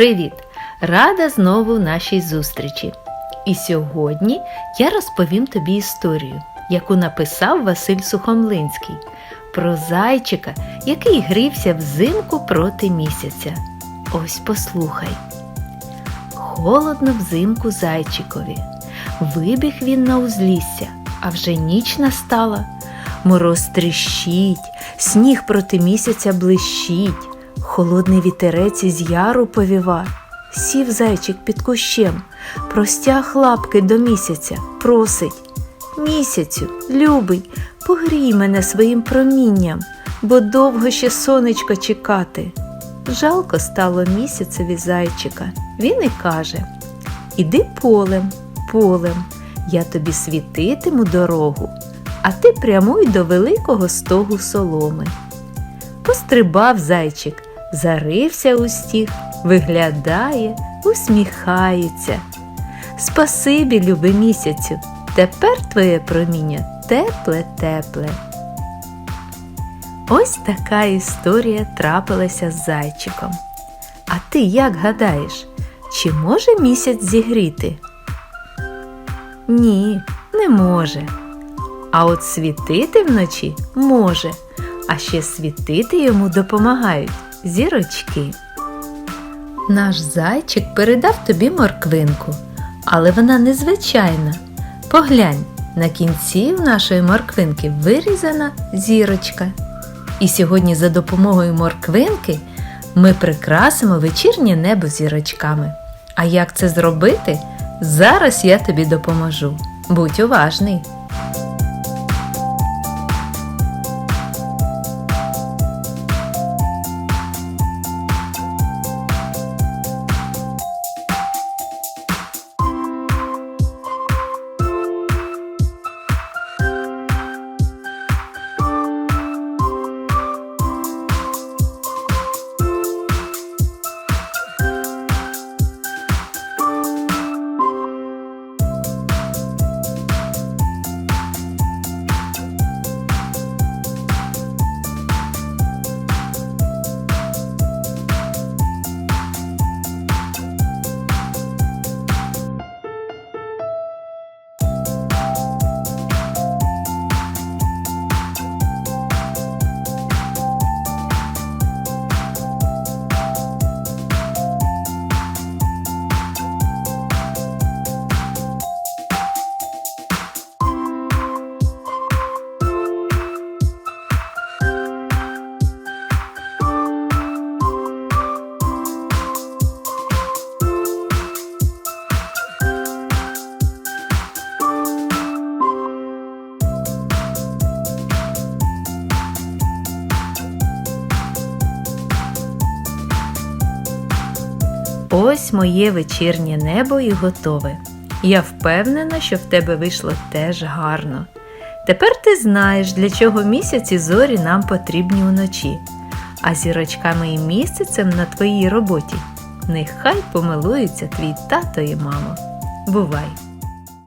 Привіт! Рада знову нашій зустрічі. І сьогодні я розповім тобі історію, яку написав Василь Сухомлинський про зайчика, який грівся взимку проти місяця. Ось послухай. Холодно взимку зайчикові. Вибіг він на узлісся, а вже ніч настала. Мороз тріщить, сніг проти місяця блищить, холодний вітерець із яру повіва. Сів зайчик під кущем, простяг лапки до місяця, просить. Місяцю, любий, погрій мене своїм промінням, бо довго ще сонечко чекати. Жалко стало місяцеві зайчика. Він і каже Іди полем, полем, я тобі світитиму дорогу, а ти прямуй до великого стогу соломи. Пострибав зайчик, зарився у стіг, виглядає, усміхається. Спасибі, любий місяцю, тепер твоє проміння тепле, тепле. Ось така історія трапилася з зайчиком. А ти як гадаєш, чи може місяць зігріти? Ні, не може. А от світити вночі може, а ще світити йому допомагають зірочки. Наш зайчик передав тобі морквинку, але вона незвичайна. Поглянь, на кінці в нашої морквинки вирізана зірочка. І сьогодні за допомогою морквинки ми прикрасимо вечірнє небо зірочками. А як це зробити? Зараз я тобі допоможу. Будь уважний! Ось моє вечірнє небо і готове. Я впевнена, що в тебе вийшло теж гарно. Тепер ти знаєш, для чого місяці зорі нам потрібні уночі, а зірочками і місяцем на твоїй роботі нехай помилуються твій тато і мама. Бувай!